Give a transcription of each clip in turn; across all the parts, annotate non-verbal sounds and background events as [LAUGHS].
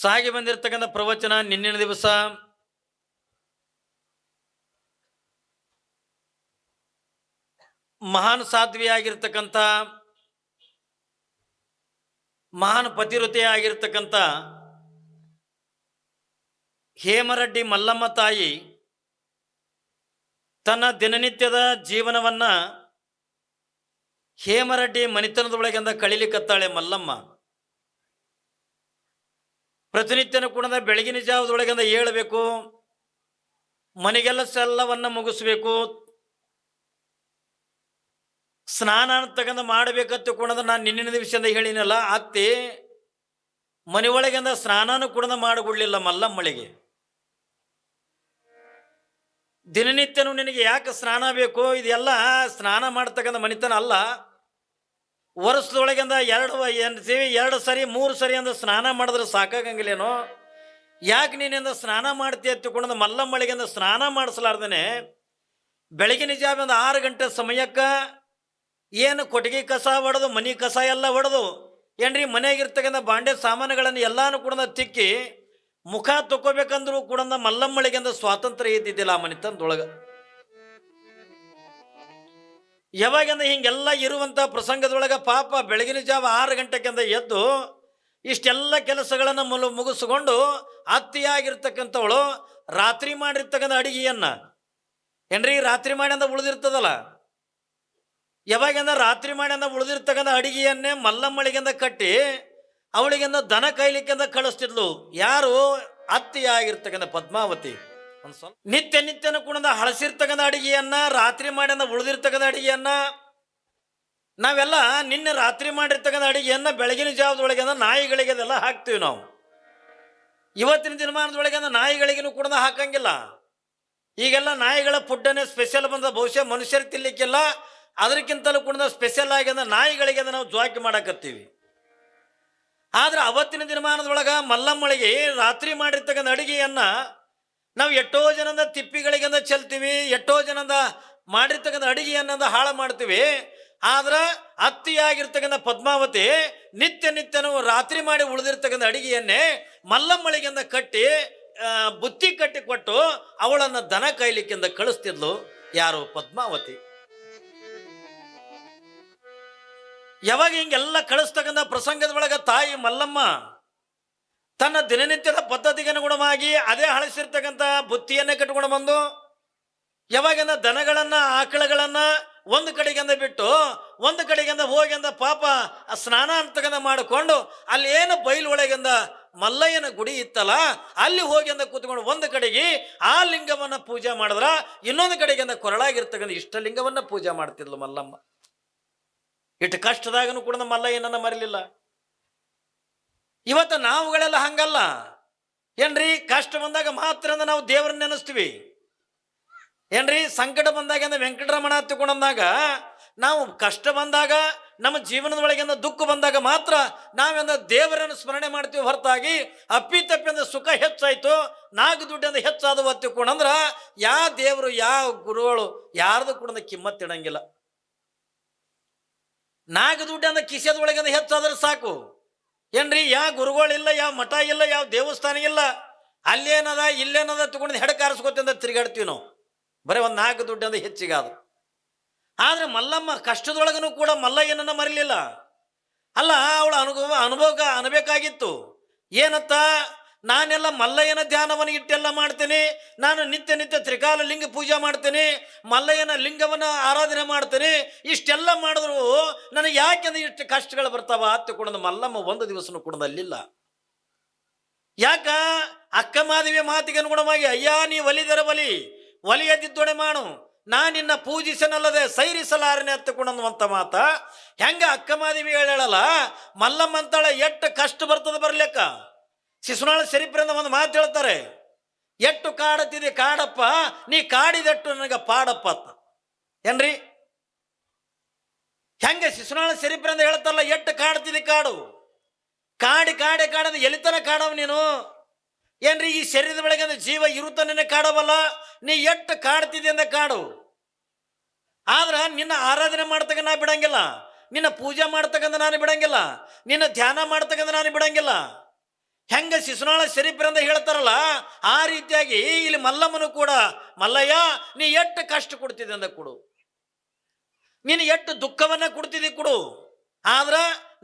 ಸಾಗಿ ಬಂದಿರತಕ್ಕಂಥ ಪ್ರವಚನ ನಿನ್ನಿನ ದಿವಸ. ಮಹಾನ್ ಸಾಧ್ವಿಯಾಗಿರ್ತಕ್ಕಂಥ, ಮಹಾನ್ ಪತಿವೃತೆಯಾಗಿರ್ತಕ್ಕಂಥ ಹೇಮರೆಡ್ಡಿ ಮಲ್ಲಮ್ಮ ತಾಯಿ ತನ್ನ ದಿನನಿತ್ಯದ ಜೀವನವನ್ನು ಹೇಮರೆಡ್ಡಿ ಮನೆತನದೊಳಗಿಂದ ಕಳಿಲಿಕತ್ತಾಳೆ ಮಲ್ಲಮ್ಮ. ಪ್ರತಿನಿತ್ಯನ ಕೂಡ ಬೆಳಗಿನ ಜಾವದೊಳಗಿಂದ ಏಳಬೇಕು. ಮನೆಗೆಲ್ಲ ಸೆಲ್ಲವನ್ನು ಮುಗಿಸ್ಬೇಕು. ಸ್ನಾನ ತಗೊಂಡು ಮಾಡಬೇಕಂತ ಕೂಡ ನಾನು ನಿನ್ನಿನ ದಿವಸದಿಂದ ಹೇಳಿನಲ್ಲ, ಅತ್ತಿ ಮನೆ ಒಳಗಿಂದ ಸ್ನಾನನೂ ಕೂಡ ಮಾಡಿಕೊಡ್ಲಿಲ್ಲ ಮಲ್ಲಮ್ಮಳಿಗೆ. ದಿನನಿತ್ಯನೂ ನಿನಗೆ ಯಾಕೆ ಸ್ನಾನ ಬೇಕು, ಇದೆಲ್ಲ ಸ್ನಾನ ಮಾಡ್ತಕ್ಕಂಥ ಮನಿತನ ಅಲ್ಲ. ವರ್ಷದೊಳಗಿಂದ ಎರಡು ಎನ್ಸಿವಿ ಎರಡು ಸರಿ, ಮೂರು ಸರಿ ಅಂದ್ರೆ ಸ್ನಾನ ಮಾಡಿದ್ರೆ ಸಾಕಾಗಂಗಿಲ್ಲೇನೋ? ಯಾಕೆ ನೀನಿಂದ ಸ್ನಾನ ಮಾಡ್ತೀಯ ತಿಳ್ಕೊಂಡ ಮಲ್ಲಮ್ಮಳಿಗಿಂದ ಸ್ನಾನ ಮಾಡಿಸ್ಲಾರ್ದೇನೆ? ಬೆಳಗಿನ ಜಾವಿಂದ ಆರು ಗಂಟೆ ಸಮಯಕ್ಕೆ ಏನು ಕೊಟ್ಟಿಗೆ ಕಸ ಹೊಡೆದು ಮನೆ ಕಸ ಎಲ್ಲ ಹೊಡೆದು ಏನ್ರಿ ಮನೆಯಾಗಿರ್ತಕ್ಕಂಥ ಬಾಂಡೆ ಸಾಮಾನುಗಳನ್ನು ಎಲ್ಲಾನು ಕೂಡ ತಿಕ್ಕಿ ಮುಖ ತಗೋಬೇಕಂದ್ರೂ ಕೂಡ ಮಲ್ಲಮ್ಮಳಿಗೆಂದ ಸ್ವಾತಂತ್ರ್ಯ ಇದ್ದಿದ್ದಿಲ್ಲ ಆ ಮನೆತನದೊಳಗೆ ಯಾವಾಗಿಂದ ಹಿಂಗೆಲ್ಲ ಇರುವಂಥ ಪ್ರಸಂಗದೊಳಗೆ ಪಾಪ ಬೆಳಗಿನ ಜಾವ ಆರು ಗಂಟೆಗೆಂದ ಎದ್ದು ಇಷ್ಟೆಲ್ಲ ಕೆಲಸಗಳನ್ನು ಮುಲು ಮುಗಿಸ್ಕೊಂಡು ಅತ್ತಿಯಾಗಿರ್ತಕ್ಕಂಥವಳು ರಾತ್ರಿ ಮಾಡಿರ್ತಕ್ಕಂಥ ಅಡಿಗೆಯನ್ನ. ಏನ್ರಿ? ರಾತ್ರಿ ಮಾಡ್ಯಂದ ಉಳಿದಿರ್ತದಲ್ಲ? ಯಾವಾಗಿಂದ ರಾತ್ರಿ ಮಾಡ್ಯಂದ ಉಳಿದಿರ್ತಕ್ಕಂಥ ಅಡಿಗೆಯನ್ನೇ ಮಲ್ಲಮ್ಮಳಿಗೆಂದ ಕಟ್ಟಿ ಅವಳಿಗಿಂದ ದನ ಕೈಲಿಕ್ಕೆಂದ ಕಳಿಸ್ತಿದ್ಲು. ಯಾರು? ಅತ್ತಿಯಾಗಿರ್ತಕ್ಕಂಥ ಪದ್ಮಾವತಿ. ನಿತ್ಯ ನಿತ್ಯನ ಕುಣದ ಹಳಸಿರ್ತಕ್ಕಂಥ ಅಡಿಗೆಯನ್ನ, ರಾತ್ರಿ ಮಾಡಿದ ಉಳಿದಿರ್ತಕ್ಕಂಥ ಅಡಿಗೆಯನ್ನ, ನಾವೆಲ್ಲ ನಿನ್ನೆ ರಾತ್ರಿ ಮಾಡಿರ್ತಕ್ಕಂಥ ಅಡಿಗೆಯನ್ನ ಬೆಳಗಿನ ಜಾವದೊಳಗೆ ನಾಯಿಗಳಿಗೆ ಅದೆಲ್ಲ ಹಾಕ್ತೀವಿ ನಾವು. ಇವತ್ತಿನ ದಿನಮಾನದೊಳಗೆ ನಾಯಿಗಳಿಗೂ ಕೂಡ ಹಾಕಂಗಿಲ್ಲ. ಈಗೆಲ್ಲ ನಾಯಿಗಳ ಫುಡ್ಡನ್ನೇ ಸ್ಪೆಷಲ್ ಬಂದ ಬಹುಶಃ ಮನುಷ್ಯರು ತಿನ್ಲಿಕ್ಕಿಲ್ಲ. ಅದಕ್ಕಿಂತಲೂ ಕೂಡ ಸ್ಪೆಷಲ್ ಆಗಿ ಅಂದ್ರೆ ನಾಯಿಗಳಿಗೆ ಅದನ್ನ ನಾವು ಜ್ವಾಕಿ ಮಾಡಾಕತ್ತೀವಿ. ಆದ್ರೆ ಅವತ್ತಿನ ದಿನಮಾನದೊಳಗ ಮಲ್ಲಮ್ಮಳಿಗೆ ರಾತ್ರಿ ಮಾಡಿರ್ತಕ್ಕಂಥ ಅಡಿಗೆಯನ್ನ ನಾವು ಎಷ್ಟೋ ಜನದ ತಿಪ್ಪಿಗಳಿಗೆಂದ ಚೆಲ್ತೀವಿ, ಎಷ್ಟೋ ಜನದ ಮಾಡಿರ್ತಕ್ಕಂಥ ಅಡಿಗೆಯನ್ನಂದ ಹಾಳು ಮಾಡ್ತೀವಿ. ಆದ್ರೆ ಅತ್ತಿಯಾಗಿರ್ತಕ್ಕಂಥ ಪದ್ಮಾವತಿ ನಿತ್ಯ ನಿತ್ಯನೂ ರಾತ್ರಿ ಮಾಡಿ ಉಳಿದಿರ್ತಕ್ಕಂಥ ಅಡಿಗೆಯನ್ನೇ ಮಲ್ಲಮ್ಮಳಿಗೆಂದ ಕಟ್ಟಿ ಬುತ್ತಿ ಕಟ್ಟಿ ಕೊಟ್ಟು ಅವಳನ್ನು ದನ ಕೈಲಿಕ್ಕಿಂದ ಕಳಿಸ್ತಿದ್ಲು. ಯಾರು? ಪದ್ಮಾವತಿ. ಯಾವಾಗ ಹಿಂಗೆಲ್ಲ ಕಳಿಸ್ತಕ್ಕಂಥ ಪ್ರಸಂಗದ ಒಳಗೆ ತಾಯಿ ಮಲ್ಲಮ್ಮ ತನ್ನ ದಿನನಿತ್ಯದ ಪದ್ಧತಿಗೆ ಅನುಗುಣವಾಗಿ ಅದೇ ಹಳಸಿರ್ತಕ್ಕಂಥ ಬುತ್ತಿಯನ್ನೇ ಕಟ್ಕೊಂಡು ಬಂದು ಯಾವಾಗಿಂದ ದನಗಳನ್ನ, ಆಕಳಗಳನ್ನ ಒಂದು ಕಡೆಗೆಂದ ಬಿಟ್ಟು, ಒಂದು ಕಡೆಗಿಂದ ಹೋಗಿಂದ ಪಾಪ ಸ್ನಾನ ಅಂತಕಂದ ಮಾಡಿಕೊಂಡು ಅಲ್ಲಿ ಏನು ಬೈಲು ಒಳಗಿಂದ ಮಲ್ಲಯ್ಯನ ಗುಡಿ ಇತ್ತಲ್ಲ, ಅಲ್ಲಿ ಹೋಗಿಂದ ಕೂತ್ಕೊಂಡು ಒಂದು ಕಡೆಗೆ ಆ ಲಿಂಗವನ್ನ ಪೂಜೆ ಮಾಡಿದ್ರ ಇನ್ನೊಂದು ಕಡೆಗಿಂದ ಕೊರಳಾಗಿರ್ತಕ್ಕಂಥ ಇಷ್ಟಲಿಂಗವನ್ನ ಪೂಜೆ ಮಾಡ್ತಿದ್ಲು ಮಲ್ಲಮ್ಮ. ಇಟ್ಟು ಕಷ್ಟದಾಗನು ಕೂಡ ಮಲ್ಲಯ್ಯನನ್ನು ಮರಲಿಲ್ಲ. ಇವತ್ತು ನಾವುಗಳೆಲ್ಲ ಹಂಗಲ್ಲ. ಏನ್ರಿ, ಕಷ್ಟ ಬಂದಾಗ ಮಾತ್ರ ನಾವು ದೇವರನ್ನ ನೆನೆಸ್ತೀವಿ. ಏನ್ರಿ, ಸಂಕಟ ಬಂದಾಗ ಅಂದ್ರೆ ವೆಂಕಟರಮಣ ತಗೊಂಡಂದಾಗ ನಾವು ಕಷ್ಟ ಬಂದಾಗ, ನಮ್ಮ ಜೀವನದೊಳಗಿಂದ ದುಃಖ ಬಂದಾಗ ಮಾತ್ರ ನಾವೆಂದ ದೇವರನ್ನು ಸ್ಮರಣೆ ಮಾಡ್ತೀವಿ. ಹೊರತಾಗಿ ಅಪ್ಪಿ ಅಂದ್ರೆ ಸುಖ ಹೆಚ್ಚಾಯ್ತು ನಾಲ್ಕು ದುಡ್ಡಿಂದ ಹೆಚ್ಚಾದವು ತಿಳ್ಕೊಂಡಂದ್ರ ಯಾ ದೇವರು ಯಾವ ಗುರುಗಳು ಯಾರ್ದು ಕೂಡ ಕಿಮ್ಮತ್ ಇಡಂಗಿಲ್ಲ. ನಾಲ್ಕು ದುಡ್ಡಿಂದ ಕಿಸೆದೊಳಗಿಂದ ಹೆಚ್ಚಾದ್ರೆ ಸಾಕು. ಏನ್ರಿ ಯಾವ ಗುರುಗಳಿಲ್ಲ ಯಾವ ಮಠ ಇಲ್ಲ, ಯಾವ ದೇವಸ್ಥಾನ ಇಲ್ಲ, ಅಲ್ಲೇನದ, ಇಲ್ಲೇನದ ತಗೊಂಡು ಹೆಡ ಅಂತ ತಿರುಗಾಡ್ತೀವಿ ನಾವು. ಬರೀ ಒಂದು ನಾಲ್ಕು ದುಡ್ಡು ಅಂದ್ರೆ ಹೆಚ್ಚಿಗಾದ ಆದ್ರೆ. ಮಲ್ಲಮ್ಮ ಕಷ್ಟದೊಳಗನು ಕೂಡ ಮಲ್ಲಯ್ಯನನ್ನ ಮರಿಲಿಲ್ಲ. ಅಲ್ಲ, ಅವಳ ಅನುಭವ ಅನುಭವ ಅನ್ಬೇಕಾಗಿತ್ತು. ಏನತ್ತ? ನಾನೆಲ್ಲ ಮಲ್ಲಯ್ಯನ ಧ್ಯಾನವನ್ನು ಇಟ್ಟೆಲ್ಲ ಮಾಡ್ತೇನೆ. ನಾನು ನಿತ್ಯ ನಿತ್ಯ ತ್ರಿಕಾಲ ಲಿಂಗ ಪೂಜೆ ಮಾಡ್ತೇನೆ. ಮಲ್ಲಯ್ಯನ ಲಿಂಗವನ್ನು ಆರಾಧನೆ ಮಾಡ್ತೇನೆ. ಇಷ್ಟೆಲ್ಲ ಮಾಡಿದ್ರು ನನಗೆ ಯಾಕೆಂದ್ರೆ ಇಷ್ಟು ಕಷ್ಟಗಳು ಬರ್ತಾವ? ಅತ್ತೆ ಕೂಡ ಮಲ್ಲಮ್ಮ ಒಂದು ದಿವಸನೂ ಕೂಡ ಅಲ್ಲಿಲ್ಲ ಯಾಕ? ಅಕ್ಕ ಮಾದವಿಯ ಮಾತಿಗೆ ಅನುಗುಣವಾಗಿ, ಅಯ್ಯ, ನೀ ಒಲಿದರ ಬಲಿ ಒಲಿಯದಿದ್ದೊಡೆ ಮಾಡು. ನಾ ನಿನ್ನ ಪೂಜಿಸನಲ್ಲದೆ ಸೈರಿಸಲಾರನೆ ಹತ್ತಕೊಂಡಂತ ಮಾತ. ಹೆಂಗ ಅಕ್ಕ ಮಾದವಿ ಹೇಳಲ್ಲ ಮಲ್ಲಮ್ಮ ಅಂತಾಳ ಎಷ್ಟು ಕಷ್ಟ ಬರ್ತದ ಬರ್ಲಿಕ್ಕ? ಶಿಶುನಾಳ ಶರೀಫ್ರಿಂದ ಒಂದು ಮಾತು ಹೇಳ್ತಾರೆ. ಎಟ್ಟು ಕಾಡತ್ತಿದೆ ಕಾಡಪ್ಪ, ನೀ ಕಾಡಿದಟ್ಟು ನನಗೆ ಪಾಡಪ್ಪ ಅಂತ. ಏನ್ರಿ? ಹೆಂಗೆ ಶಿಶುನಾಳ ಶರೀಫ್ರಿಂದ ಹೇಳ್ತಾರಲ್ಲ, ಎಟ್ಟು ಕಾಡ್ತಿದೆ ಕಾಡು. ಕಾಡಿ ಕಾಡೆ ಕಾಡದ ಎಲಿತನ ಕಾಡವ್ ನೀನು. ಏನ್ರಿ, ಈ ಶರೀರದ ಬೆಳಗ್ಗೆ ಜೀವ ಇರುತ್ತನೇ ಕಾಡವಲ್ಲ, ನೀ ಎಟ್ಟು ಕಾಡ್ತಿದೆ ಅಂದ ಕಾಡು. ಆದ್ರೆ ನಿನ್ನ ಆರಾಧನೆ ಮಾಡ್ತಕ್ಕ ನಾ ಬಿಡಂಗಿಲ್ಲ. ನಿನ್ನ ಪೂಜೆ ಮಾಡ್ತಕ್ಕಂಥ ನಾನು ಬಿಡಂಗಿಲ್ಲ. ನಿನ್ನ ಧ್ಯಾನ ಮಾಡ್ತಕ್ಕಂಥ ನಾನು ಬಿಡಂಗಿಲ್ಲ. ಹೆಂಗ ಶಿಶುನಾಳ ಶರೀಫ್ರಂದ ಹೇಳ್ತಾರಲ್ಲ, ಆ ರೀತಿಯಾಗಿ ಇಲ್ಲಿ ಮಲ್ಲಮ್ಮನು ಕೂಡ, ಮಲ್ಲಯ್ಯ, ನೀ ಎಷ್ಟು ಕಷ್ಟ ಕೊಡ್ತಿದ್ದೆ ಅಂದ ಕೊಡು. ನೀನು ಎಷ್ಟು ದುಃಖವನ್ನ ಕೊಡ್ತಿದ್ದಿ ಕೊಡು. ಆದ್ರ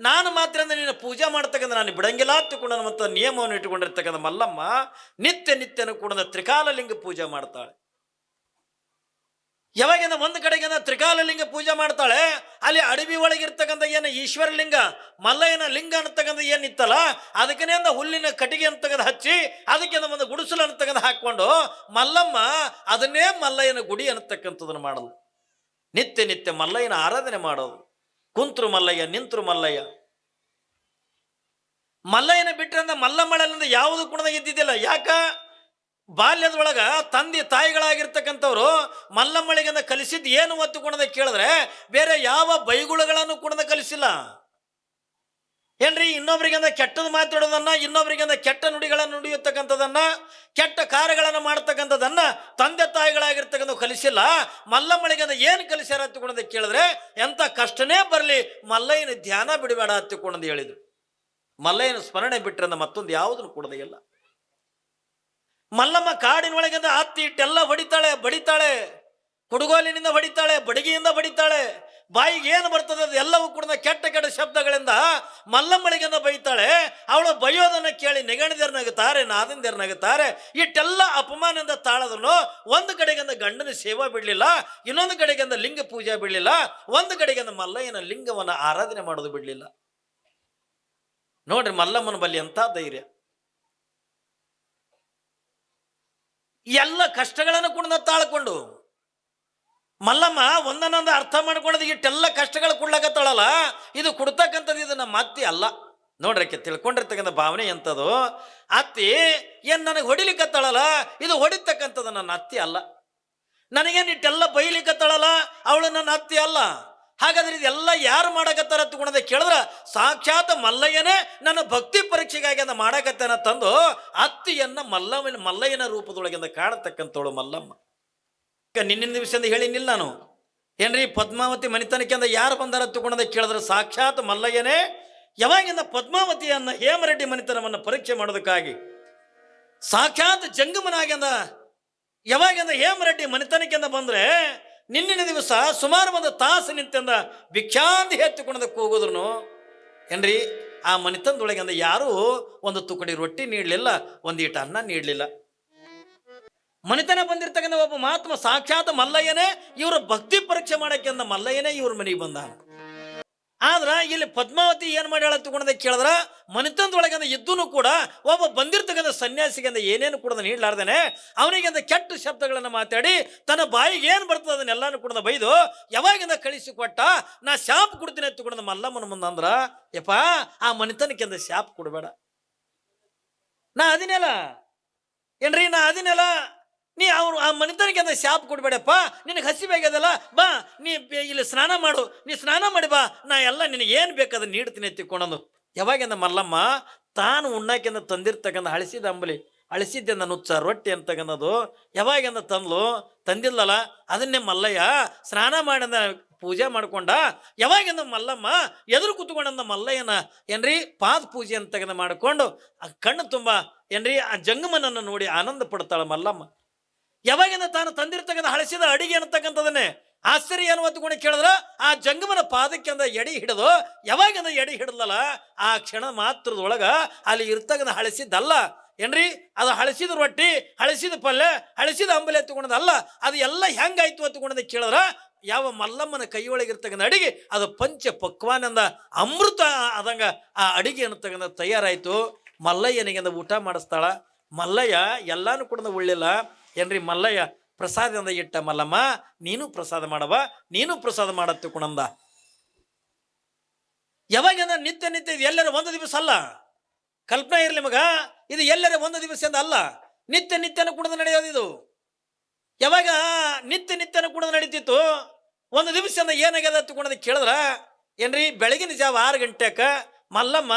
ನಾನು ಮಾತ್ರ ಅಂದ್ರೆ ನಿನ್ನ ಪೂಜೆ ಮಾಡ್ತಕ್ಕಂಥ ನಾನು ಬಿಡಂಗಿಲ್ಲ ತಿಳ್ಕೊಂಡು ನಿಯಮವನ್ನು ಇಟ್ಟುಕೊಂಡಿರ್ತಕ್ಕಂಥ ಮಲ್ಲಮ್ಮ ನಿತ್ಯ ನಿತ್ಯನೂ ಕೂಡ ತ್ರಿಕಾಲಲಿಂಗ ಪೂಜೆ ಮಾಡ್ತಾಳೆ. ಯಾವಾಗಿಂದ ಒಂದು ಕಡೆಗಿಂದ ತ್ರಿಕಾಲಲಿಂಗ ಪೂಜೆ ಮಾಡ್ತಾಳೆ, ಅಲ್ಲಿ ಅಡವಿ ಒಳಗಿರ್ತಕ್ಕಂಥ ಏನು ಈಶ್ವರಲಿಂಗ, ಮಲ್ಲಯ್ಯನ ಲಿಂಗ ಅಂತಕ್ಕಂಥ ಏನಿತ್ತಲ್ಲ ಅದಕ್ಕನೇ ಅಂದ ಹುಲ್ಲಿನ ಕಟ್ಟಿಗೆ ಅಂತಕ್ಕಂಥ ಹಚ್ಚಿ, ಅದಕ್ಕೆ ಒಂದು ಗುಡಿಸಲು ಅಂತಕ್ಕಂಥ ಹಾಕ್ಕೊಂಡು, ಮಲ್ಲಮ್ಮ ಅದನ್ನೇ ಮಲ್ಲಯ್ಯನ ಗುಡಿ ಅನ್ನತಕ್ಕಂಥದನ್ನು ಮಾಡೋದು ನಿತ್ಯ ನಿತ್ಯ ಮಲ್ಲಯ್ಯನ ಆರಾಧನೆ ಮಾಡೋದು. ಕುಂತ್ರು ಮಲ್ಲಯ್ಯ, ನಿಂತ್ರು ಮಲ್ಲಯ್ಯ. ಮಲ್ಲಯ್ಯನ ಬಿಟ್ಟರೆ ಮಲ್ಲಮ್ಮಳಲ್ಲಿಂದ ಯಾವುದು ಕೂಡ ಇದ್ದಿದ್ದಿಲ್ಲ ಯಾಕ? ಬಾಲ್ಯದೊಳಗ ತಂದೆ ತಾಯಿಗಳಾಗಿರ್ತಕ್ಕಂಥವ್ರು ಮಲ್ಲಮ್ಮಳಿಗಂದ ಕಲಿಸಿದ್ದು ಏನು ಒತ್ತು ಕುಣದ ಕೇಳಿದ್ರೆ ಬೇರೆ ಯಾವ ಬೈಗುಳಗಳನ್ನು ಕುಣದ ಕಲಿಸಿಲ್ಲ. ಏನ್ರಿ, ಇನ್ನೊಬ್ರಿಗಂದ ಕೆಟ್ಟದ್ದು ಮಾತಾಡೋದನ್ನ, ಇನ್ನೊಬ್ರಿಗಂದ ಕೆಟ್ಟ ನುಡಿಗಳನ್ನು ನುಡಿಯತಕ್ಕಂಥದನ್ನ, ಕೆಟ್ಟ ಕಾರ್ಯಗಳನ್ನು ಮಾಡ್ತಕ್ಕಂಥದನ್ನ ತಂದೆ ತಾಯಿಗಳಾಗಿರ್ತಕ್ಕಂಥ ಕಲಿಸಿಲ್ಲ. ಮಲ್ಲಮ್ಮಳಿಗಂದ ಏನು ಕಲಿಸ್ಯಾರ ಹತ್ತಿಕೊಂಡದ ಕೇಳಿದ್ರೆ ಎಂಥ ಕಷ್ಟನೇ ಬರಲಿ, ಮಲ್ಲಯ್ಯನ ಧ್ಯಾನ ಬಿಡಬೇಡ ಹತ್ತಿಕೊಂಡಂದು ಹೇಳಿದರು. ಮಲ್ಲಯ್ಯನ ಸ್ಮರಣೆ ಬಿಟ್ಟರೆ ಮತ್ತೊಂದು ಯಾವುದನ್ನು ಕೊಡದೇ ಇಲ್ಲ. ಮಲ್ಲಮ್ಮ ಕಾಡಿನ ಒಳಗಿಂದ ಹತ್ತಿ ಇಟ್ಟೆಲ್ಲ ಹೊಡಿತಾಳೆ, ಬಡಿತಾಳೆ, ಕುಡುಗೋಲಿನಿಂದ ಹೊಡಿತಾಳೆ, ಬಡಗಿಯಿಂದ ಬಡಿತಾಳೆ. ಬಾಯಿಗೆ ಏನು ಬರ್ತದೆ ಅದು ಎಲ್ಲವೂ ಕೂಡ ಕೆಟ್ಟ ಕೆಟ್ಟ ಶಬ್ದಗಳಿಂದ ಮಲ್ಲಮ್ಮಳಿಗೆಂದ ಬೈತಾಳೆ. ಅವಳು ಬೈಯೋದನ್ನು ಕೇಳಿ ನೆಗಣಿದರ್ ನಗುತ್ತಾರೆ ನಾದಿಂದರ್ ನಗುತ್ತಾರೆ ಇಟ್ಟೆಲ್ಲ ಅಪಮಾನದಿಂದ ತಾಳದನು. ಒಂದು ಕಡೆಗಿಂದ ಗಂಡನ ಸೇವಾ ಬಿಡಲಿಲ್ಲ, ಇನ್ನೊಂದು ಕಡೆಗಿಂದ ಲಿಂಗ ಪೂಜೆ ಬಿಡಲಿಲ್ಲ, ಒಂದು ಕಡೆಗಿಂದ ಮಲ್ಲಯ್ಯನ ಲಿಂಗವನ್ನು ಆರಾಧನೆ ಮಾಡೋದು ಬಿಡಲಿಲ್ಲ. ನೋಡ್ರಿ ಮಲ್ಲಮ್ಮನ ಬಲ್ಲಿ ಅಂತ ಧೈರ್ಯ. ಎಲ್ಲ ಕಷ್ಟಗಳನ್ನು ಕೂಡ ತಾಳ್ಕೊಂಡು ಮಲ್ಲಮ್ಮ, ಒಂದನ್ನೊಂದು ಅರ್ಥ ಮಾಡ್ಕೊಳ್ಳೋದು ಇಟ್ಟೆಲ್ಲ ಕಷ್ಟಗಳು ಕೊಡ್ಲಾಕತ್ತಾಳಲ್ಲ ಇದು ಕೊಡ್ತಕ್ಕಂಥದ್ದು ಇದು ನಮ್ಮ ಅತ್ತಿ ಅಲ್ಲ. ನೋಡ್ರಕ್ಕೆ ತಿಳ್ಕೊಂಡಿರ್ತಕ್ಕಂಥ ಭಾವನೆ ಎಂಥದ್ದು ಅತ್ತಿ, ಏನು ನನಗೆ ಹೊಡಿಲಿಕ್ಕತ್ತಾಳಲ್ಲ ಇದು ಹೊಡಿತಕ್ಕಂಥದ್ದು ನನ್ನ ಅತ್ತಿ ಅಲ್ಲ. ನನಗೇನು ಇಟ್ಟೆಲ್ಲ ಬೈಲಿಕ್ಕತ್ತಾಳಲ್ಲ ಅವಳು ನನ್ನ ಅತ್ತಿ ಅಲ್ಲ. ಹಾಗಾದ್ರೆ ಇದೆಲ್ಲ ಯಾರು ಮಾಡಕತ್ತಾರ ತಗೊಂಡದೆ ಕೇಳಿದ್ರ ಸಾಕ್ಷಾತ್ ಮಲ್ಲಯ್ಯನೇ ನನ್ನ ಭಕ್ತಿ ಪರೀಕ್ಷೆಗಾಗಿ ಅಂತ ಮಾಡಕತ್ತೇನ ತಂದು ಅತ್ತಿಯನ್ನ ಮಲ್ಲಮ್ಮನ ಮಲ್ಲಯ್ಯನ ರೂಪದೊಳಗಿಂದ ಕಾಣತಕ್ಕಂಥವಳು ಮಲ್ಲಮ್ಮ. ನಿನ್ನಿನ ದಿವಸದಿಂದ ಹೇಳಿನಿಲ್ಲ ನಾನು. ಏನ್ರಿ ಪದ್ಮಾವತಿ ಮನಿತನಕ್ಕೆಂದ ಯಾರು ಬಂದಾರ ತಗೊಂಡದ ಕೇಳಿದ್ರೆ ಸಾಕ್ಷಾತ್ ಮಲ್ಲಯ್ಯನೇ ಯಾವಾಗಿಂದ ಪದ್ಮಾವತಿಯನ್ನ ಹೇಮರೆಡ್ಡಿ ಮನಿತನವನ್ನು ಪರೀಕ್ಷೆ ಮಾಡೋದಕ್ಕಾಗಿ? ಸಾಕ್ಷಾತ್ ಜಂಗಮನಾಗಿಂದ ಯಾವಾಗಿಂದ ಹೇಮರೆಡ್ಡಿ ಮನಿತನಕ್ಕೆಂದ ಬಂದ್ರೆ ನಿನ್ನಿನ ದಿವಸ ಸುಮಾರು ಒಂದು ತಾಸು ನಿಂತಂದ ಭಿಕ್ಷಾಂತಿ ಎತ್ತಿಕೊಂಡದಕ್ಕೆ ಕೂಗಿದ್ರು ಏನ್ರಿ, ಆ ಮನಿತನದೊಳಗೆ ಅಂದ ಯಾರೂ ಒಂದು ತುಕಡಿ ರೊಟ್ಟಿ ನೀಡಲಿಲ್ಲ ಒಂದೀಟ ಅನ್ನ ನೀಡಲಿಲ್ಲ. ಮನಿತನ ಬಂದಿರ್ತಕ್ಕಂಥ ಒಬ್ಬ ಮಹಾತ್ಮ ಸಾಕ್ಷಾತ್ ಮಲ್ಲಯ್ಯನೇ, ಇವರ ಭಕ್ತಿ ಪರೀಕ್ಷೆ ಮಾಡಕ್ಕೆ ಅಂದ ಮಲ್ಲಯ್ಯನೇ ಇವ್ರ ಮನೆಗೆ ಬಂದ ಆದ್ರ ಇಲ್ಲಿ ಪದ್ಮಾವತಿ ಏನು ಮಾಡಿ ಹೇಳ ತಗೊಂಡ ಕೇಳಿದ್ರ ಮನಿತನದೊಳಗೆ ಅಂದ ಇದ್ದೂ ಕೂಡ ಒಬ್ಬ ಬಂದಿರ್ತಕ್ಕಂಥ ಸನ್ಯಾಸಿಗೆ ಅಂದ ಏನೇನು ಕೂಡ ನೀಡ್ಲಾರ್ದೇನೆ ಅವನಿಗಿಂದ ಕೆಟ್ಟ ಶಬ್ದಗಳನ್ನು ಮಾತಾಡಿ, ತನ್ನ ಬಾಯಿಗೆ ಏನು ಬರ್ತದೆ ಅದನ್ನೆಲ್ಲಾನು ಕೂಡ ಬೈದು, ಯಾವಾಗಿಂದ ಕಳಿಸಿ ಕೊಟ್ಟ, ನಾ ಶಾಪ್ ಕೊಡ್ತೀನಿ ಅಂತ ಮಲ್ಲಮ್ಮನ ಮುಂದೆ ಅಂದ್ರ, ಯಪ್ಪ, ಆ ಮನಿತನಕ್ಕೆ ಅಂದ ಶಾಪ್ ಕೊಡಬೇಡ. ನಾ ಅದಿನೆಲ್ಲ, ಏನ್ರಿ ನಾ ಅದಿನೆಲ್ಲ ನೀ ಅವ್ರು ಆ ಮನಿತನಿಗೆ ಅಂತ ಶಾಪ್ ಕೊಡಬೇಡಪ್ಪ. ನಿನಗೆ ಹಸಿಬೇಕಾಗದಲ್ಲ ಬಾ, ನೀ ಇಲ್ಲಿ ಸ್ನಾನ ಮಾಡು. ನೀ ಸ್ನಾನ ಮಾಡಿ ಬಾ. ನಾ ಎಲ್ಲ ನಿನಗೆ ಏನು ಬೇಕಾದ ನೀಡ್ತೀನಿ ಎತ್ತಿಕೊಂಡಂದು ಯಾವಾಗಿಂದ ಮಲ್ಲಮ್ಮ, ತಾನು ಉಣ್ಣಾಕಿಂದ ತಂದಿರ್ತಕ್ಕಂಥ ಹಳಸಿದ ಅಂಬಲಿ ಅಳಿಸಿದ್ದೆ ನಾನು ಉತ್ಸ ರೊಟ್ಟಿ ಅಂತಕ್ಕಂಥದ್ದು ಯಾವಾಗಿಂದ ತಂದ್ಲು? ತಂದಿಲ್ಲಲ್ಲ ಅದನ್ನೇ ಮಲ್ಲಯ್ಯ, ಸ್ನಾನ ಮಾಡಿದ ಪೂಜೆ ಮಾಡ್ಕೊಂಡ. ಯಾವಾಗಿಂದ ಮಲ್ಲಮ್ಮ, ಎದುರು ಕೂತ್ಕೊಂಡಂದ ಮಲ್ಲಯ್ಯನ, ಏನ್ರಿ, ಪಾದ ಪೂಜೆ ಅಂತಕ್ಕಂಥ ಮಾಡಿಕೊಂಡು, ಆ ಕಣ್ಣು ತುಂಬ, ಏನ್ರಿ, ಆ ಜಂಗಮನನ್ನು ನೋಡಿ ಆನಂದ ಪಡ್ತಾಳೆ ಮಲ್ಲಮ್ಮ. ಯಾವಾಗಿಂದ ತಾನು ತಂದಿರ್ತಕ್ಕಂಥ, ಹಳಸಿದ ಅಡಿಗೆ ಅನ್ನತಕ್ಕಂಥದನ್ನೇ ಆಶ್ಚರ್ಯ ಏನು ಗುಣ ಕೇಳಿದ್ರ, ಆ ಜಂಗಮನ ಪಾದಕ್ಕೆ ಅಂದ ಎಡಿ ಹಿಡಿದು, ಯಾವಾಗಿಂದ ಎಡಿ ಹಿಡಿದಲ್ಲ ಆ ಕ್ಷಣ ಮಾತ್ರದೊಳಗೆ ಅಲ್ಲಿ ಇರ್ತಕ್ಕಂಥ ಹಳಸಿದ್ದಲ್ಲ. ಏನ್ರಿ? ಅದು ಹಳಸಿದ ರೊಟ್ಟಿ, ಹಳಸಿದ ಪಲ್ಯ, ಹಳಸಿದ ಅಂಬಲಿ ಎತ್ತುಕೊಂಡದಲ್ಲ ಅದು ಎಲ್ಲ ಹೆಂಗಾಯ್ತು ಎತ್ತುಕೊಂಡದ ಕೇಳಿದ್ರ, ಯಾವ ಮಲ್ಲಮ್ಮನ ಕೈಯೊಳಗಿರ್ತಕ್ಕಂಥ ಅಡಿಗೆ, ಅದು ಪಂಚ ಪಕ್ವಾನಂದ ಅಮೃತ ಆದಂಗ ಆ ಅಡಿಗೆ ಅನ್ನತಕ್ಕಂಥ ತಯಾರಾಯಿತು. ಮಲ್ಲಯ್ಯನಿಗೆ ಊಟ ಮಾಡಿಸ್ತಾಳ. ಮಲ್ಲಯ್ಯ ಎಲ್ಲಾನು ಕೂಡ ಉಳ್ಳಿಲ್ಲ. ಏನ್ರಿ ಮಲ್ಲಯ್ಯ, ಪ್ರಸಾದದಿಂದ ಇಟ್ಟ ಮಲ್ಲಮ್ಮ, ನೀನು ಪ್ರಸಾದ ಮಾಡವ ನೀನು ಪ್ರಸಾದ ಮಾಡತ್ತು ಕುಣಂದ. ಯಾವಾಗ ನಿತ್ಯ ನಿತ್ಯ ಇದು ಎಲ್ಲರ ಒಂದು ದಿವಸ ಅಲ್ಲ. ಕಲ್ಪನೆ ಇರಲಿ ಮಗ, ಇದು ಎಲ್ಲರ ಒಂದು ದಿವಸದಿಂದ ಅಲ್ಲ. ನಿತ್ಯ ನಿತ್ಯನ ಕುಣದ ನಡೆಯೋದು ಇದು. ಯಾವಾಗ ನಿತ್ಯ ನಿತ್ಯನ ಕುಣದ ನಡೀತಿತ್ತು, ಒಂದು ದಿವಸದಿಂದ ಏನಾಗ್ಯದ ಕುಣದ ಕೇಳಿದ್ರ, ಏನ್ರಿ ಬೆಳಗಿನ ಜಾವ ಆರು ಗಂಟೆಕ ಮಲ್ಲಮ್ಮ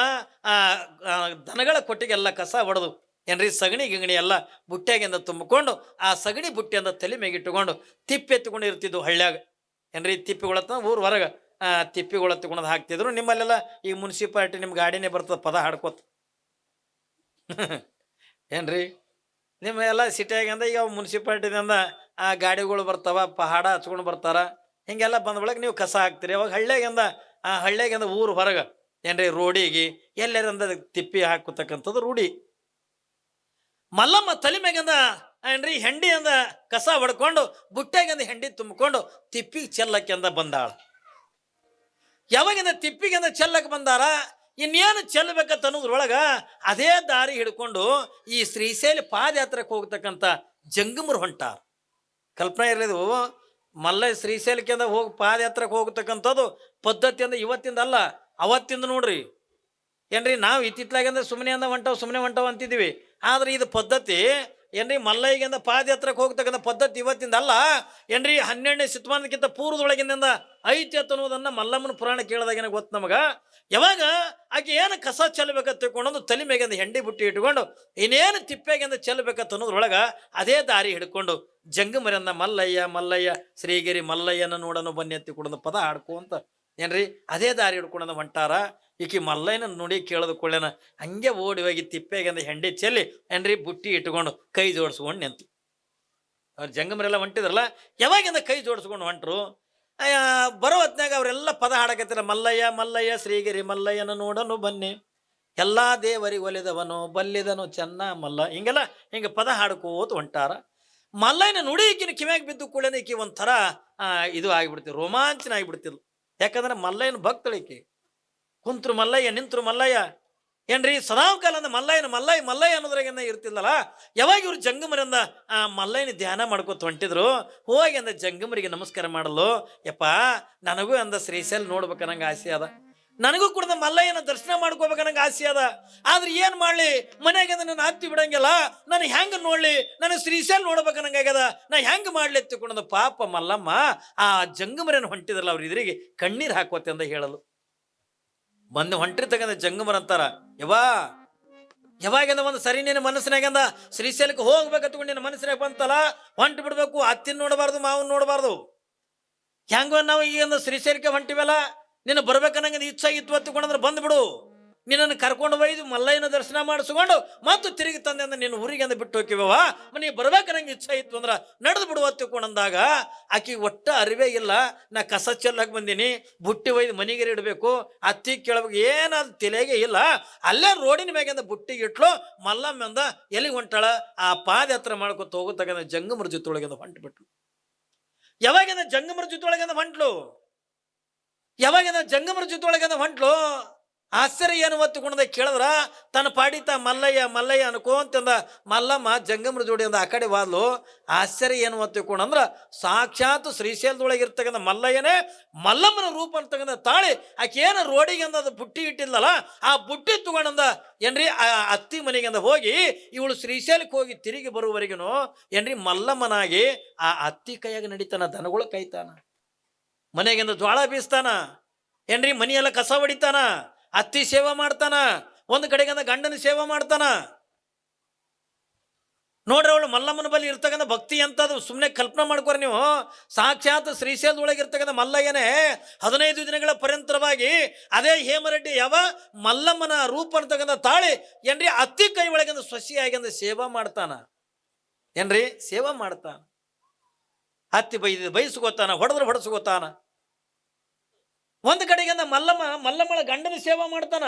ದನಗಳ ಕೊಟ್ಟಿಗೆಲ್ಲ ಕಸ ಹೊಡೆದು ಏನ್ರಿ? ಸಗಣಿ ಗಿಗಣಿ ಎಲ್ಲ ಬುಟ್ಟಿಯಾಗಿಂದ ತುಂಬಿಕೊಂಡು, ಆ ಸಗಣಿ ಬುಟ್ಟಿಯಿಂದ ತಲೆ ಮೇಗಿಟ್ಟುಕೊಂಡು ಎತ್ಕೊಂಡು ಇರ್ತಿದ್ವು ಹಳ್ಳ್ಯಾಗ. ಏನ್ರಿ? ತಿಪ್ಪಿಗಳತ್ತ ಊರು ಹೊರಗೆ ತಿಪ್ಪಿಗೊಳ ತಗೊಂಡು ಹಾಕ್ತಿದ್ರು. ನಿಮ್ಮಲ್ಲೆಲ್ಲ ಈಗ ಮುನ್ಸಿಪಾಲ್ಟಿ ನಿಮ್ಮ ಗಾಡಿನೇ ಬರ್ತದೆ ಪದ ಹಾಡ್ಕೋತ. [LAUGHS] ಏನ್ರಿ? ನಿಮ್ಮ ಎಲ್ಲ ಸಿಟಿಯಾಗಿಂದ ಈಗ ಮುನ್ಸಿಪಾಲ್ಟಿದಿಂದ, ಆ, ಗಾಡಿಗಳು ಬರ್ತಾವ ಪಹಾಡ ಹಚ್ಕೊಂಡು ಬರ್ತಾರ. ಹಿಂಗೆಲ್ಲ ಬಂದ ಬಳಿಕ ನೀವು ಕಸ ಹಾಕ್ತೀರಿ. ಅವಾಗ ಹಳ್ಳಿಯಾಗಿಂದ, ಆ, ಹಳ್ಳ್ಯಾಗಿಂದ ಊರು ಹೊರಗೆ, ಏನ್ರಿ, ರೋಡಿಗೆ, ಎಲ್ಲರಿಂದ ತಿಪ್ಪಿ ಹಾಕತಕ್ಕಂಥದ್ದು ರೂಢಿ. ಮಲ್ಲಮ್ಮ ತಲೆ ಮ್ಯಾಗಂದ ಏನ್ರಿ ಅಂದ ಕಸ ಹೊಡ್ಕೊಂಡು, ಬುಟ್ಟ್ಯಾಗಿಂದ ಹೆಂಡಿ ತುಂಬಿಕೊಂಡು ತಿಪ್ಪಿಗೆ ಚೆಲ್ಲಕ್ಕೆಂದ ಬಂದಾಳ. ಯಾವಾಗಿಂದ ತಿಪ್ಪಿಗೆಂದ ಚೆಲ್ಲಕ್ಕೆ ಬಂದಾರ, ಇನ್ನೇನು ಚೆಲ್ಲಬೇಕಂತ ಅನ್ನೋದ್ರೊಳಗ ಅದೇ ದಾರಿ ಹಿಡ್ಕೊಂಡು ಈ ಶ್ರೀಶೈಲ ಪಾದಯಾತ್ರೆಗೆ ಹೋಗ್ತಕ್ಕಂಥ ಜಂಗಮರು ಹೊಂಟಾರ. ಕಲ್ಪನೆ ಇರಲಿದು ಮಲ್ಲ ಶ್ರೀಶೈಲಕ್ಕಿಂದ ಹೋಗಿ ಪಾದಯಾತ್ರೆಗೆ ಹೋಗ್ತಕ್ಕಂಥದ್ದು ಪದ್ಧತಿಯಿಂದ ಇವತ್ತಿಂದ ಅಲ್ಲ ಅವತ್ತಿಂದ ನೋಡ್ರಿ. ಏನ್ರಿ ನಾವು ಇತ್ತಿತ್ಲಾಗಂದ್ರೆ ಸುಮ್ಮನೆ ಅಂದ ಹೊಂಟವು ಸುಮ್ಮನೆ ಹೊಂಟವು ಅಂತಿದ್ದೀವಿ ಆದ್ರೆ ಇದು ಪದ್ಧತಿ, ಏನ್ರಿ ಮಲ್ಲಯ್ಯಗಿಂದ ಪಾದಯಾತ್ರಕ್ಕೆ ಹೋಗ್ತಕ್ಕಂಥ ಪದ್ಧತಿ ಇವತ್ತಿಂದ ಅಲ್ಲ ಏನ್ರಿ ಹನ್ನೆರಡನೇ ಶತಮಾನಕ್ಕಿಂತ ಪೂರ್ವದೊಳಗಿನಿಂದ ಐತಿ ಅಂತ ಅನ್ನೋದನ್ನ ಮಲ್ಲಮ್ಮನ ಪುರಾಣ ಕೇಳಿದಾಗ ಗೊತ್ತು ನಮಗ? ಯಾವಾಗ ಆಕೆ ಏನು ಕಸ ಚೆಲ್ಲಬೇಕಂತ ತಿಳ್ಕೊಂಡು ತಲೆ ಮೇಗಿಂದ ಹೆಂಡಿ ಬುಟ್ಟಿ ಇಟ್ಕೊಂಡು ಇನ್ನೇನು ತಿಪ್ಪೆಗಿಂದ ಚೆಲ್ಲಬೇಕಂತ ಅನ್ನೋದ್ರೊಳಗೆ ಅದೇ ದಾರಿ ಹಿಡ್ಕೊಂಡು ಜಂಗಮರಿಂದ ಮಲ್ಲಯ್ಯ ಮಲ್ಲಯ್ಯ, ಶ್ರೀಗಿರಿ ಮಲ್ಲಯ್ಯನ ನೋಡನು ಬನ್ನಿ ಅಂತ ಕೊಡೋದು ಪದ ಹಾಡ್ಕೊಂತ ಏನ್ರಿ ಅದೇ ದಾರಿ ಹಿಡ್ಕೊಂಡು ಹೊಂಟಾರ. ಈಕಿ ಮಲ್ಲಯ್ಯನ ನುಡಿ ಕೇಳಿದ ಕೊಳ್ಳೇನ ಹಂಗೆ ಓಡಿ ಹೋಗಿ ತಿಪ್ಪೆಗಿಂದ ಹೆಂಡಿ ಚೆಲ್ಲಿ ಏನ್ರಿ ಬುಟ್ಟಿ ಇಟ್ಕೊಂಡು ಕೈ ಜೋಡಿಸ್ಕೊಂಡು ನಿಂತು ಅವ್ರು ಜಂಗಮರೆಲ್ಲ ಹೊಂಟಿದ್ರಲ್ಲ, ಯಾವಾಗಿಂದ ಕೈ ಜೋಡಿಸ್ಕೊಂಡು ಹೊಂಟರು? ಬರೋ ಹೊತ್ನಾಗ ಅವರೆಲ್ಲ ಪದ ಹಾಡಕತ್ತಿರ, ಮಲ್ಲಯ್ಯ ಮಲ್ಲಯ್ಯ, ಶ್ರೀಗಿರಿ ಮಲ್ಲಯ್ಯನ ನೋಡನು ಬನ್ನಿ. ಎಲ್ಲ ದೇವರಿಗೆ ಒಲಿದವನು, ಬಲ್ಲಿದನು ಚೆನ್ನ ಮಲ್ಲ. ಹಿಂಗೆಲ್ಲ ಹಿಂಗೆ ಪದ ಹಾಡ್ಕೋತ ಹೊಂಟಾರ. ಮಲ್ಲಯ್ಯನ ನುಡಿ ಈಕಿನ ಕಿವ್ಯಾಗ ಬಿದ್ದು ಕೂಡಲೇ ಈಕಿ ಒಂಥರ ಇದು ಆಗಿಬಿಡ್ತಿದ್ರು ರೋಮಾಂಚನ ಆಗಿಬಿಡ್ತಿದ್ಲು. ಯಾಕಂದ್ರೆ ಮಲ್ಲಯ್ಯನ ಭಕ್ತಳಿಕೆ ಕುಂತ್ರು ಮಲ್ಲಯ್ಯ, ನಿಂತ್ರು ಮಲ್ಲಯ್ಯ. ಏನ್ರಿ ಸದಾಕಾಲ ಅಂದ ಮಲ್ಲಯ್ಯನ ಮಲ್ಲಯ್ಯ ಮಲ್ಲಯ್ಯ ಅನ್ನೋದ್ರಾಗ ಇರ್ತಿಲ್ಲಲ್ಲ ಯಾವಾಗ ಇವ್ರು ಜಂಗಮರಿಂದ, ಆ, ಮಲ್ಲಯ್ಯನ ಧ್ಯಾನ ಮಾಡ್ಕೊತ ಹೊಂಟಿದ್ರು, ಹೋಗಿ ಅಂದ ಜಂಗಮರಿಗೆ ನಮಸ್ಕಾರ ಮಾಡಲು, ಯಪ್ಪ, ನನಗೂ ಅಂದ ಶ್ರೀಶೈಲ್ ನೋಡ್ಬೇಕನ್ನಂಗೆ ಆಸೆ ಅದ. ನನಗೂ ಕೂಡ ಮಲ್ಲಯ್ಯನ ದರ್ಶನ ಮಾಡ್ಕೋಬೇಕನ್ನಂಗೆ ಆಸೆ ಅದ. ಆದ್ರೆ ಏನ್ ಮಾಡ್ಲಿ ಮನೆಗೆ ನನ್ನ ಹತ್ತಿ ಬಿಡಂಗಿಲ್ಲ, ನಾನು ಹೆಂಗೆ ನೋಡ್ಲಿ, ನಾನು ಶ್ರೀಶೈಲ್ ನೋಡ್ಬೇಕನ್ನಂಗೆ ಆಗ್ಯದ, ನಾ ಹೆಂಗೆ ಮಾಡ್ಲಿ ಎತ್ತಿಕೊಂಡ ಪಾಪ ಮಲ್ಲಮ್ಮ, ಆ ಜಂಗಮರನ್ನು ಹೊಂಟಿದ್ರಲ್ಲ ಅವ್ರ ಇದ್ರಿಗೆ ಕಣ್ಣೀರ್ ಹಾಕೋತೆ ಅಂತ ಹೇಳಲು. ಬಂದು ಹೊಂಟಿರ್ತಕ್ಕಂಥ ಜಂಗಮರ ಅಂತಾರ ಯವಾ ಯಾವಾಗಿಂದ ಒಂದು ಸರಿ ನಿನ್ನ ಮನಸ್ಸಿನಾಗಂದ ಶ್ರೀಶೈಲಕ್ಕೆ ಹೋಗ್ಬೇಕಂತ ನಿನ್ನ ಮನಸ್ಸಿನಾಗ ಬಂತಲ್ಲ, ಹೊಂಟು ಬಿಡ್ಬೇಕು, ಅತ್ತಿನ ನೋಡಬಾರ್ದು, ಮಾವನ್ ನೋಡಬಾರ್ದು. ಹೆಂಗೋ ನಾವು ಈಗ ಶ್ರೀಶೈಲಕ್ಕೆ ಹೊಂಟಿವಲ್ಲ, ನಿನ್ನ ಬರ್ಬೇಕನ್ನಂಗ ಇಚ್ಛೆ ಇತ್ತು ಅತ್ಕೊಂಡಂದ್ರೆ ಬಂದ್ಬಿಡು. ನಿನ್ನನ್ನು ಕರ್ಕೊಂಡು ಒಯ್ದು ಮಲ್ಲಯ್ಯನ ದರ್ಶನ ಮಾಡಿಸ್ಕೊಂಡು ಮತ್ತು ತಿರುಗಿ ತಂದೆ ಅಂದ್ರೆ ನಿನ್ನ ಊರಿಗೆ ಅಂದ ಬಿಟ್ಟು ಹೋಗಿವವ ನೀ ಬರ್ಬೇಕನ್ನಂಗೆ ಇಚ್ಛೆ ಇತ್ತು ಅಂದ್ರೆ ನಡೆದು ಬಿಡುವ ಹತ್ತಿಕೊಂಡಂದಾಗ ಆಕಿ ಒಟ್ಟ ಅರಿವೇ ಇಲ್ಲ. ನಾ ಕಸ ಚೆಲ್ಲಕ್ಕೆ ಬಂದೀನಿ, ಬುಟ್ಟಿ ಒಯ್ದು ಮನೆಗೆ ಇಡಬೇಕು. ಅತ್ತಿ ಕೇಳಬೇಕು ಏನಾದ್ರು ತಲೆಗೆ ಇಲ್ಲ. ಅಲ್ಲೇ ರೋಡಿನ ಮ್ಯಾಗಿಂದ ಬುಟ್ಟಿಗೆ ಇಟ್ಲು ಮಲ್ಲಮ್ಮಂದ ಎಲ್ಲಿಗೆ ಹೊಂಟಾಳ? ಆ ಪಾದಯಾತ್ರೆ ಮಾಡ್ಕೊತ ಹೋಗತಕ್ಕಂಥ ಜಂಗಮರ ಜೊತೆಯೊಳಗಿಂದ ಹೊಂಟು ಬಿಟ್ಲು. ಯಾವಾಗಿಂದ ಜಂಗಮರ ಜೊತೆಯೊಳಗಿಂದ ಹೊಂಟ್ಲು? ಯಾವಾಗಿಂದ ಜಂಗಮರ ಜೊತೆಯೊಳಗಿಂದ ಹೊಂಟ್ಲು? ಆಶ್ಚರ್ಯ ಏನು ಒತ್ತುಕೊಂಡ ಕೇಳಿದ್ರ, ತನ್ನ ಪಾಡಿತ ಮಲ್ಲಯ್ಯ ಮಲ್ಲಯ್ಯ ಅನ್ಕೋಂತಂದ ಮಲ್ಲಮ್ಮ ಜಂಗಮರ ಜೋಡಿ ಅಂದ ಆ ಕಡೆ ವಾದ್ಲು. ಆಶ್ಚರ್ಯ ಏನು ಒತ್ತಿಕೊಂಡಂದ್ರ ಸಾಕ್ಷಾತ್ ಶ್ರೀಶೈಲದೊಳಗೆ ಇರ್ತಕ್ಕಂಥ ಮಲ್ಲಯ್ಯನೇ ಮಲ್ಲಮ್ಮನ ರೂಪ ಅಂತಕ್ಕಂಥ ತಾಳಿ. ಆಕೆ ಏನು ರೋಡಿಗೆ ಅಂದ, ಅದು ಬುಟ್ಟಿ ಇಟ್ಟಿಲ್ಲಲ್ಲ ಆ ಬುಟ್ಟಿ ತಗೊಂಡಂದ ಏನ್ರಿ, ಆ ಅತ್ತಿ ಮನೆಗೆ ಅಂದ ಹೋಗಿ, ಇವಳು ಶ್ರೀಶೈಲಕ್ಕೆ ಹೋಗಿ ತಿರುಗಿ ಬರುವವರೆಗೂ ಏನ್ರಿ, ಮಲ್ಲಮ್ಮನಾಗಿ ಆ ಅತ್ತಿ ಕೈಯಾಗ ನಡೀತಾನ, ದನಗಳು ಕೈತಾನ ಮನೆಗಿಂದ ಜ್ವಾಳ ಬೀಸ್ತಾನ. ಏನ್ರಿ, ಮನೆಯೆಲ್ಲ ಕಸ ಹೊಡಿತಾನ. ಅತ್ತಿ ಸೇವೆ ಮಾಡ್ತಾನ, ಒಂದು ಕಡೆಗಂದ ಗಂಡನ ಸೇವೆ ಮಾಡ್ತಾನ. ನೋಡ್ರಿ ಅವಳು ಮಲ್ಲಮ್ಮನ ಬಳಿ ಇರ್ತಕ್ಕಂಥ ಭಕ್ತಿ ಅಂತದು ಸುಮ್ಮನೆ ಕಲ್ಪನೆ ಮಾಡ್ಕೋರಿ ನೀವು. ಸಾಕ್ಷಾತ್ ಶ್ರೀಶೈಲದೊಳಗೆ ಇರ್ತಕ್ಕಂಥ ಮಲ್ಲಯ್ಯನೇ ಹದಿನೈದು ದಿನಗಳ ಪರ್ಯಂತರವಾಗಿ ಅದೇ ಹೇಮರೆಡ್ಡಿ ಯಾವ ಮಲ್ಲಮ್ಮನ ರೂಪ ಅಂತಕ್ಕಂಥ ತಾಳಿ ಏನ್ರಿ ಅತ್ತಿ ಕೈ ಒಳಗಿಂದ ಸೊಸಿಯಾಗಿಂದ ಸೇವಾ ಮಾಡ್ತಾನ. ಏನ್ರಿ? ಸೇವಾ ಮಾಡ್ತಾನ. ಹತ್ತಿ ಬೈ ಬಯಸ್ಕೋತಾನ ಹೊಡೆದ್ರೆ ಹೊಡೆಸ್ಕೋತಾನ. ಒಂದು ಕಡೆಗೆ ಮಲ್ಲಮ್ಮ, ಮಲ್ಲಮ್ಮಳ ಗಂಡನ ಸೇವಾ ಮಾಡ್ತಾನ.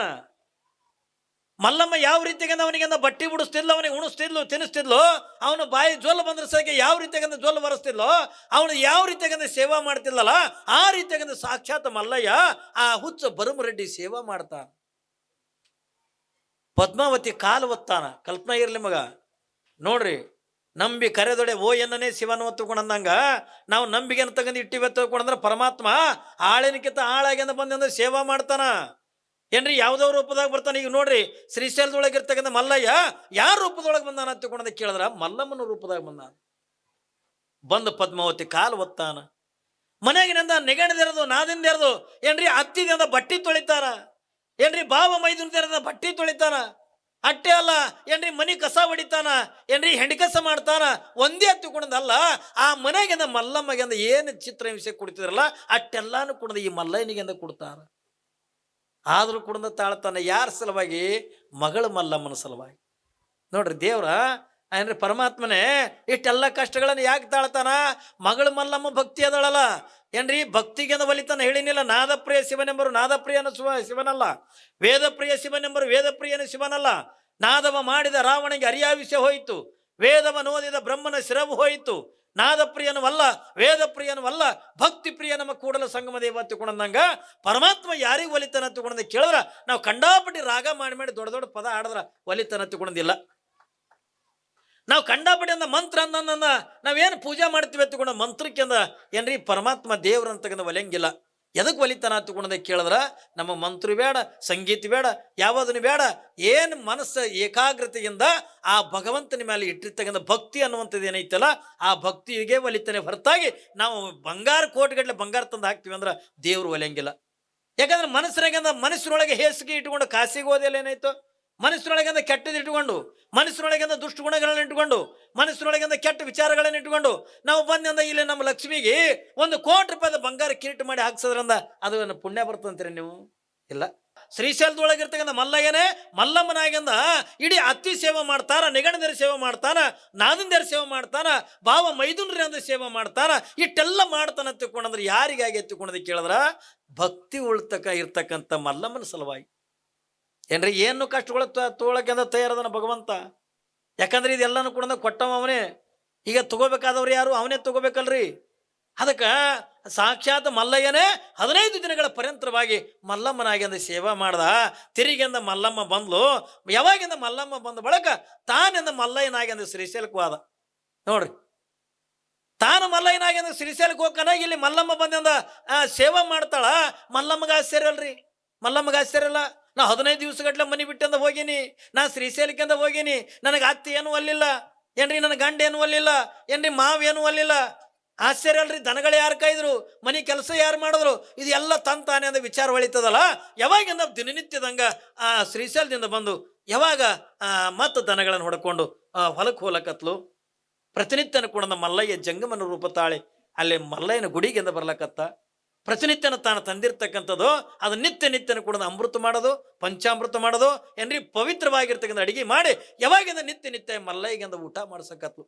ಮಲ್ಲಮ್ಮ ಯಾವ ರೀತಿಯಿಂದ ಅವನಿಗೆ ಬಟ್ಟಿ ಬಿಡಿಸ್ತಿದ್ಲು ಅವನಿಗೆ ಉಣಿಸ್ತಿದ್ಲು, ತಿನ್ನಿಸ್ತಿದ್ಲು, ಅವನು ಬಾಯಿ ಜೋಲ್ ಬಂದ್ರ ಸಹ ಯಾವ ರೀತಿಯಾಗಂದ ಜೋಲ್ ಬರೆಸ್ತಿದ್ಲು ಅವನು ಯಾವ ರೀತಿಯಾಗಂದ ಸೇವಾ ಮಾಡ್ತಿದ್ಲಲ್ಲ, ಆ ರೀತಿಯಾಗಂದ ಸಾಕ್ಷಾತ್ ಮಲ್ಲಯ್ಯ ಆ ಹುಚ್ಚ ಬರುಮರೆಡ್ಡಿ ಸೇವಾ ಮಾಡ್ತಾನ ಪದ್ಮಾವತಿ ಕಾಲು ಒತ್ತಾನ, ಕಲ್ಪನಾ ಇರಲಿ ಮಗ. ನೋಡ್ರಿ ನಂಬಿ ಕರೆದೊಡೆ, ಓ, ಎನ್ನನೇ ಶಿವನ ಒತ್ತುಕೊಂಡಂಗ ನಾವು ನಂಬಿಕೆನ ತಗೊಂಡು ಇಟ್ಟಿವೆ ಅಂದ್ರೆ ಪರಮಾತ್ಮ ಆಳಿನಕ್ಕಿಂತ ಆಳಾಗ್ಯಂದ ಬಂದಂದ್ರೆ ಸೇವಾ ಮಾಡ್ತಾನ. ಏನ್ರಿ, ಯಾವುದೋ ರೂಪದಾಗ ಬರ್ತಾನೆ. ಈಗ ನೋಡ್ರಿ, ಶ್ರೀಶೈಲದೊಳಗೆ ಇರ್ತಕ್ಕಂಥ ಮಲ್ಲಯ್ಯ ಯಾರ ರೂಪದೊಳಗೆ ಬಂದಾನ ಅಂತ ಕೇಳಿದ್ರ, ಮಲ್ಲಮ್ಮನ ರೂಪದಾಗ ಬಂದಾನ. ಬಂದು ಪದ್ಮಾವತಿ ಕಾಲು ಒತ್ತಾನ. ಮನೆಗಿನಿಂದ ನೆಗಣದಿರೋದು ನಾದಿಂದಿರೋದು ಏನ್ರಿ ಅತ್ತಿದಿಂದ ಬಟ್ಟಿ ತೊಳಿತಾರ. ಏನ್ರಿ, ಬಾವ ಮೈದುನದಿರದ ಬಟ್ಟಿ ತೊಳಿತಾನ ಅಟ್ಟೆ ಅಲ್ಲ, ಏನ್ರಿ ಮನೆ ಕಸ ಹೊಡಿತಾನ, ಏನ್ರಿ ಹೆಂಡಿ ಕಸ ಮಾಡ್ತಾನ? ಒಂದೇ ಹತ್ತಿಕೊಂಡದಲ್ಲ ಆ ಮನೆಗೆಂದ ಮಲ್ಲಮ್ಮಗೆಂದ ಏನು ಚಿತ್ರ ಹಿಂಸೆ ಕೊಡ್ತಿದ್ರಲ್ಲ, ಅಟ್ಟೆಲ್ಲಾನು ಕುಡ್ದು ಈ ಮಲ್ಲಯ್ಯನಿಗೆಂದ ಕೊಡ್ತಾರ. ಆದರೂ ಕುಡ್ದ ತಾಳ್ತಾನೆ ಯಾರ ಸಲುವಾಗಿ? ಮಗಳ ಮಲ್ಲಮ್ಮನ ಸಲುವಾಗಿ. ನೋಡ್ರಿ ದೇವ್ರ ಏನ್ರಿ ಪರಮಾತ್ಮನೇ, ಇಷ್ಟೆಲ್ಲ ಕಷ್ಟಗಳನ್ನು ಯಾಕೆ ತಾಳ್ತಾನ? ಮಗಳು ಮಲ್ಲಮ್ಮ ಭಕ್ತಿ ಅದಳಲ್ಲ. ಏನ್ರಿ, ಭಕ್ತಿಗೆ ಒಲಿತಾನ ಹೇಳಿನಿಲ್ಲ. ನಾದಪ್ರಿಯ ಶಿವನೆಂಬರು ನಾದಪ್ರಿಯನ ಶಿವ, ಶಿವನಲ್ಲ. ವೇದಪ್ರಿಯ ಶಿವನೆಂಬರು ವೇದಪ್ರಿಯನ ಶಿವನಲ್ಲ. ನಾದವ ಮಾಡಿದ ರಾವಣಿಗೆ ಅರಿಯಾವಿಷ ಹೋಯಿತು. ವೇದವ ಓದಿದ ಬ್ರಹ್ಮನ ಶಿರವು ಹೋಯಿತು. ನಾದಪ್ರಿಯನವಲ್ಲ, ವೇದಪ್ರಿಯನವಲ್ಲ ಭಕ್ತಿ ಪ್ರಿಯ ನಮ್ಮ ಕೂಡಲ ಸಂಗಮ ದೇವ ತಿಳ್ಕೊಂಡಂಗ ಪರಮಾತ್ಮ ಯಾರಿಗೆ ಒಲಿತನ ತಿಳ್ಕೊಂಡ ಕೇಳಿದ್ರ, ನಾವು ಕಂಡಾಪಟ್ಟಿ ರಾಗ ಮಾಡಿ ಮಾಡಿ ದೊಡ್ಡ ದೊಡ್ಡ ಪದ ಆಡಿದ್ರ ಒಲಿತನ ತಿಳ್ಕೊಂಡಿಲ್ಲ ನಾವು ಕಂಡಾಪಡಿ ಅಂದ ಮಂತ್ರ ಅಂದ ನಾವೇನು ಪೂಜೆ ಮಾಡ್ತೀವಿ ತಗೊಂಡ ಮಂತ್ರಕ್ಕೆ ಅಂದ, ಏನ್ರಿ ಪರಮಾತ್ಮ ದೇವ್ರ ಅಂತಕ್ಕಂಥ ಒಲೆಯಂಗಿಲ್ಲ. ಎದಕ್ಕೆ ಒಲಿತಾನ ತಗೊಂಡದ ಕೇಳಿದ್ರೆ, ನಮ್ಮ ಮಂತ್ರ ಬೇಡ, ಸಂಗೀತ ಬೇಡ, ಯಾವುದನ್ನು ಬೇಡ, ಏನು ಮನಸ್ಸು ಏಕಾಗ್ರತೆಯಿಂದ ಆ ಭಗವಂತನ ಮೇಲೆ ಇಟ್ಟಿರ್ತಕ್ಕಂಥ ಭಕ್ತಿ ಅನ್ನುವಂಥದ್ದು ಏನೈತಲ್ಲ, ಆ ಭಕ್ತಿಗೆ ಒಲಿತಾನೆ ಹೊರತಾಗಿ ನಾವು ಬಂಗಾರ ಕೋಟಿಗಟ್ಟಲೆ ಬಂಗಾರ ತಂದು ಹಾಕ್ತೀವಿ ಅಂದ್ರೆ ದೇವ್ರು ಒಲೆಯಂಗಿಲ್ಲ. ಯಾಕಂದ್ರೆ ಮನಸ್ಸಿನಾಗ ಮನಸ್ಸಿನೊಳಗೆ ಹೇಸಿಗೆ ಇಟ್ಕೊಂಡು ಕಾಸಿಗೆ ಹೋದೆಲ್ಲ ಏನಾಯ್ತು? ಮನಸ್ಸಿನೊಳಗಿಂದ ಕೆಟ್ಟದ್ದು ಇಟ್ಕೊಂಡು ಮನಸ್ಸಿನೊಳಗಿಂದ ದುಷ್ಟ ಗುಣಗಳನ್ನ ಇಟ್ಕೊಂಡು ಮನಸ್ಸಿನೊಳಗಿಂದ ಕೆಟ್ಟ ವಿಚಾರಗಳನ್ನ ಇಟ್ಟುಕೊಂಡು, ನಾವು ಬಂದಿಂದ ಇಲ್ಲಿ ನಮ್ಮ ಲಕ್ಷ್ಮಿಗೆ ಒಂದು ಕೋಟಿ ರೂಪಾಯಿದ ಬಂಗಾರ ಕಿರೀಟ ಮಾಡಿ ಹಾಕ್ಸೋದ್ರಿಂದ ಅದು ಏನು ಪುಣ್ಯ ಬರ್ತಂತೀರಿ ನೀವು? ಇಲ್ಲ. ಶ್ರೀಶೈಲದೊಳಗಿರ್ತಕ್ಕಂಥ ಮಲ್ಲಯ್ಯನೇ ಮಲ್ಲಮ್ಮನಾಗಿಂದ ಇಡೀ ಅತ್ತಿ ಸೇವೆ ಮಾಡ್ತಾರ ನಿಗಣದರ ಸೇವೆ ಮಾಡ್ತಾನ ನಾದಂದರ ಸೇವೆ ಮಾಡ್ತಾನ ಭಾವ ಮೈದುನರಿಂದ ಸೇವೆ ಮಾಡ್ತಾನ ಇಟ್ಟೆಲ್ಲ ಮಾಡ್ತಾನ ತಿಳ್ಕೊಂಡಂದ್ರೆ ಯಾರಿಗಾಗಿ ಎತ್ತಿಕೊಂಡದ ಕೇಳಿದ್ರ? ಭಕ್ತಿ ಉಳ್ತಕ್ಕ ಇರ್ತಕ್ಕಂಥ ಮಲ್ಲಮ್ಮನ ಸಲುವಾಗಿ. ಏನ್ರಿ, ಏನು ಕಷ್ಟಗಳು ತೋಳಕ್ಕೆಂದ ತಯಾರದನ ಭಗವಂತ? ಯಾಕಂದ್ರೆ ಇದೆಲ್ಲನೂ ಕೂಡ ಕೊಟ್ಟವ ಅವನೇ. ಈಗ ತಗೋಬೇಕಾದವ್ರು ಯಾರು? ಅವನೇ ತಗೋಬೇಕಲ್ರಿ. ಅದಕ್ಕೆ ಸಾಕ್ಷಾತ್ ಮಲ್ಲಯ್ಯನೇ ಹದಿನೈದು ದಿನಗಳ ಪರ್ಯಂತರವಾಗಿ ಮಲ್ಲಮ್ಮನಾಗಿಂದ ಸೇವಾ ಮಾಡ್ದ. ತಿರುಗಿಂದ ಮಲ್ಲಮ್ಮ ಬಂದ್ಲು. ಯಾವಾಗಿಂದ ಮಲ್ಲಮ್ಮ ಬಂದ ಬಳಕ ತಾನಿಂದ ಮಲ್ಲಯ್ಯನಾಗಿಂದ ಶ್ರೀಶೈಲಕ್ಕೆ ಹೋದ. ನೋಡ್ರಿ. ತಾನು ಮಲ್ಲಯ್ಯನಾಗಿಂದ ಶ್ರೀಶೈಲಕ್ಕೆ ಹೋಗ್ಕನ ಇಲ್ಲಿ ಮಲ್ಲಮ್ಮ ಬಂದಿಂದ ಸೇವಾ ಮಾಡ್ತಾಳ. ಮಲ್ಲಮ್ಮಗ ಆಶ್ಚರ್ಯ ಅಲ್ರಿ. ಮಲ್ಲಮ್ಮಗ ಆಶ್ಚರ್ಯ ಅಲ್ಲ. ನಾ ಹದಿನೈದು ದಿವಸಗಟ್ಲೆ ಮನೆ ಬಿಟ್ಟಂದ ಹೋಗೀನಿ. ನಾ ಶ್ರೀಶೈಲಕಿಂದ ಹೋಗೀನಿ. ನನಗೆ ಅತ್ತಿ ಏನು ಅಲ್ಲಿಲ್ಲ. ಏನ್ರಿ ನನ್ನ ಗಂಡ ಏನು ಅಲ್ಲಿಲ್ಲ. ಏನ್ರಿ ಮಾವ್ ಏನು ಅಲ್ಲಿಲ್ಲ. ಆಶ್ಚರ್ಯ ಅಲ್ರಿ, ದನಗಳು ಯಾರು ಕಾಯ್ದ್ರು? ಮನೆ ಕೆಲಸ ಯಾರು ಮಾಡಿದ್ರು? ಇದು ಎಲ್ಲ ತಂತಾನೆ ಅಂದ ವಿಚಾರ ಹೊಳಿತದಲ್ಲ? ಯಾವಾಗಿಂದ ದಿನನಿತ್ಯದಂಗ ಆ ಶ್ರೀಶೈಲದಿಂದ ಬಂದು ಯಾವಾಗ ಮತ್ತು ದನಗಳನ್ನು ಹೊಡ್ಕೊಂಡು ಹೊಲಕ್ಕೆ ಹೋಲಕತ್ಲು? ಪ್ರತಿನಿತ್ಯನ ಕೂಡ ಮಲ್ಲಯ್ಯ ಜಂಗಮನ ರೂಪ ತಾಳಿ, ಅಲ್ಲಿ ಮಲ್ಲಯ್ಯನ ಗುಡಿಗೆಂದ ಬರ್ಲಕತ್ತ. ಪ್ರತಿನಿತ್ಯನ ತಾನು ತಂದಿರ್ತಕ್ಕಂಥದ್ದು, ಅದು ನಿತ್ಯ ನಿತ್ಯನ ಕೂಡ ಅಮೃತ ಮಾಡೋದು, ಪಂಚಾಮೃತ ಮಾಡೋದು, ಏನ್ರಿ ಪವಿತ್ರವಾಗಿರ್ತಕ್ಕಂಥ ಅಡಿಗೆ ಮಾಡಿ ಯಾವಾಗಿಂದ ನಿತ್ಯ ನಿತ್ಯ ಮಲ್ಲೈಗಿಂದ ಊಟ ಮಾಡ್ಸಕತ್ಲು.